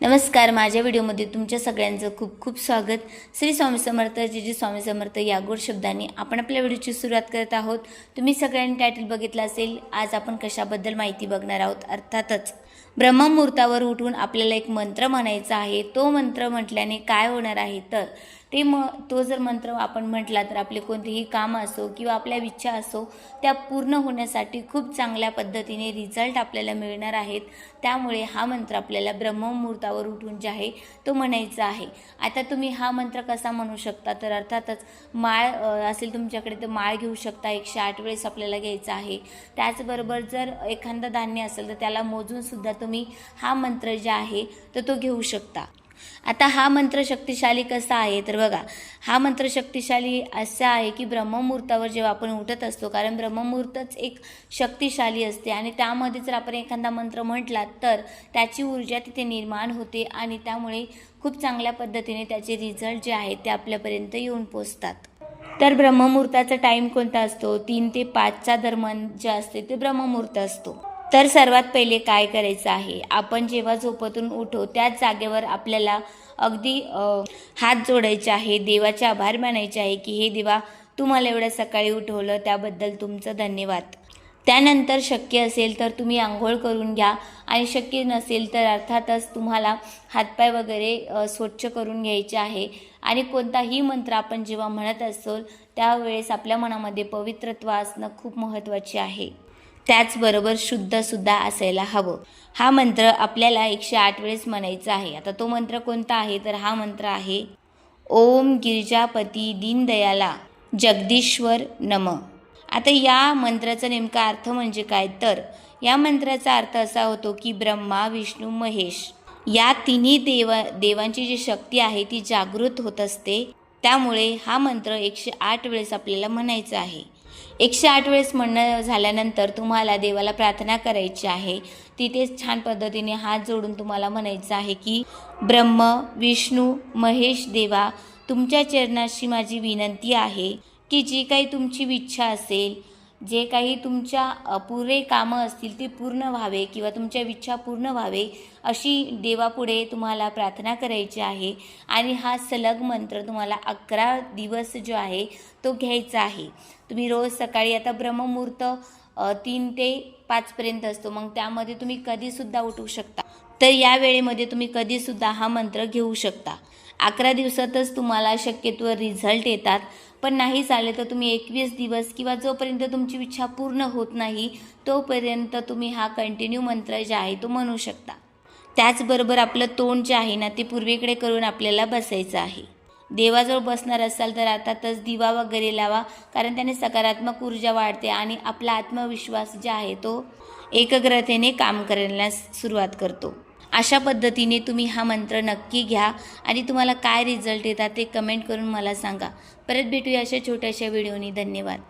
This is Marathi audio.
नमस्कार माझ्या व्हिडिओमध्ये तुमच्या सगळ्यांचं खूप खूप स्वागत. श्री स्वामी समर्थ जे जे स्वामी समर्थ या गोड शब्दांनी आपण आपल्या व्हिडिओची सुरुवात करत आहोत. तुम्ही सगळ्यांनी टायटल बघितलं असेल आज आपण कशाबद्दल माहिती बघणार आहोत? अर्थातच ब्रह्ममुहूर्तावर उठून आपल्याला एक मंत्र म्हणायचा आहे. तो मंत्र म्हटल्याने काय होणार आहे? तर ते म तो जर मंत्र आपण म्हटला तर आपले कोणतेही काम असो किंवा आपल्या इच्छा असो त्या पूर्ण होण्यासाठी खूप चांगल्या पद्धतीने रिझल्ट आपल्याला मिळणार आहेत. त्यामुळे हा मंत्र आपल्याला ब्रह्ममुहूर्तावर उठून जे आहे तो म्हणायचा आहे. आता तुम्ही हा मंत्र कसा म्हणू शकता? तर अर्थातच माळ असेल तुमच्याकडे तर माळ घेऊ शकता. एकशे आठ वेळेस आपल्याला घ्यायचा आहे. त्याचबरोबर जर एखादं धान्य असेल तर त्याला मोजून सुद्धा तुम्ही हा मंत्र जे आहे तर तो घेऊ शकता. आता हा मंत्र शक्तिशाली कसा आहे? तर बघा हा मंत्र शक्तिशाली असा आहे की ब्रह्ममुहूर्तावर जेव्हा आपण उठत असतो कारण ब्रह्ममुहूर्तच एक शक्तिशाली असते आणि त्यामध्ये जर आपण एखादा मंत्र म्हटला तर त्याची ऊर्जा तिथे निर्माण होते आणि त्यामुळे खूप चांगल्या पद्धतीने त्याचे रिझल्ट जे आहेत ते आपल्यापर्यंत येऊन पोचतात. तर ब्रह्ममुहूर्ताचा टाईम कोणता असतो? तीन ते पाचचा दरम्यान जे असते ते ब्रह्ममुहूर्त असतो. तर सर्वात पहिले काय करायचं आहे? आपण जेव्हा झोपतून उठो त्याच जागेवर आपल्याला अगदी हात जोडायचे आहे देवाचे आभार मानायचे आहे की हे देवा तुम्हाला एवढ्या सकाळी उठवलं त्याबद्दल तुमचं धन्यवाद. त्यानंतर शक्य असेल तर तुम्ही आंघोळ करून घ्या आणि शक्य नसेल तर अर्थातच तुम्हाला हातपाय वगैरे स्वच्छ करून घ्यायचे आहे आणि कोणताही मंत्र आपण जेव्हा म्हणत असतो त्यावेळेस आपल्या मनामध्ये पवित्रत्व असणं खूप महत्त्वाचे आहे. त्याचबरोबर शुद्धसुद्धा असायला हवं. हा मंत्र आपल्याला एकशे आठ वेळेस म्हणायचा आहे. आता तो मंत्र कोणता आहे? तर हा मंत्र आहे ओम गिरिजापती दीनदयाला जगदीश्वर नम. आता या मंत्राचा नेमका अर्थ म्हणजे काय? तर या मंत्राचा अर्थ असा होतो की ब्रह्मा विष्णू महेश या तिन्ही देवा देवांची जी शक्ती आहे ती जागृत होत असते. त्यामुळे हा मंत्र एकशे आठ वेळेस आपल्याला म्हणायचा आहे. एकशे आठ वेळेस म्हणणं झाल्यानंतर तुम्हाला देवाला प्रार्थना करायची आहे. तिथेच छान पद्धतीने हात जोडून तुम्हाला म्हणायचं आहे की ब्रह्म विष्णू महेश देवा तुमच्या चरणाशी माझी विनंती आहे की जी काही तुमची इच्छा असेल जे काही तुमच्या पुरे कामं असतील ते पूर्ण व्हावे किंवा तुमच्या इच्छा पूर्ण व्हावे अशी देवापुढे तुम्हाला प्रार्थना करायची आहे. आणि हा सलग मंत्र तुम्हाला अकरा दिवस जो आहे तो घ्यायचा आहे. तुम्ही रोज सकाळी आता ब्रह्ममुहूर्त तीन ते पाचपर्यंत असतो. मग त्यामध्ये तुम्ही कधीसुद्धा उठू शकता. तर या वेळेमध्ये तुम्ही कधीसुद्धा हा मंत्र घेऊ शकता. अकरा दिवसातच तुम्हाला शक्यतो रिझल्ट येतात. पण नाही चालले तर तुम्ही एकवीस दिवस किंवा जोपर्यंत तुमची इच्छा पूर्ण होत नाही तोपर्यंत तुम्ही हा कंटिन्यू मंत्र जे आहे तो म्हणू शकता. त्याचबरोबर आपलं तोंड जे आहे ना ते पूर्वेकडे करून आपल्याला बसायचं आहे. देवाजवळ बसणार असाल तर अर्थातच दिवा वगैरे लावा कारण त्याने सकारात्मक ऊर्जा वाढते आणि आपला आत्मविश्वास जे आहे तो एकाग्रतेने काम करण्यास सुरुवात करतो. अशा पद्धतीने तुम्ही हा मंत्र नक्की घ्या आणि तुम्हाला काय रिझल्ट येतात ते कमेंट करून मला सांगा. परत भेटूया अशा छोट्याशा व्हिडिओनी धन्यवाद.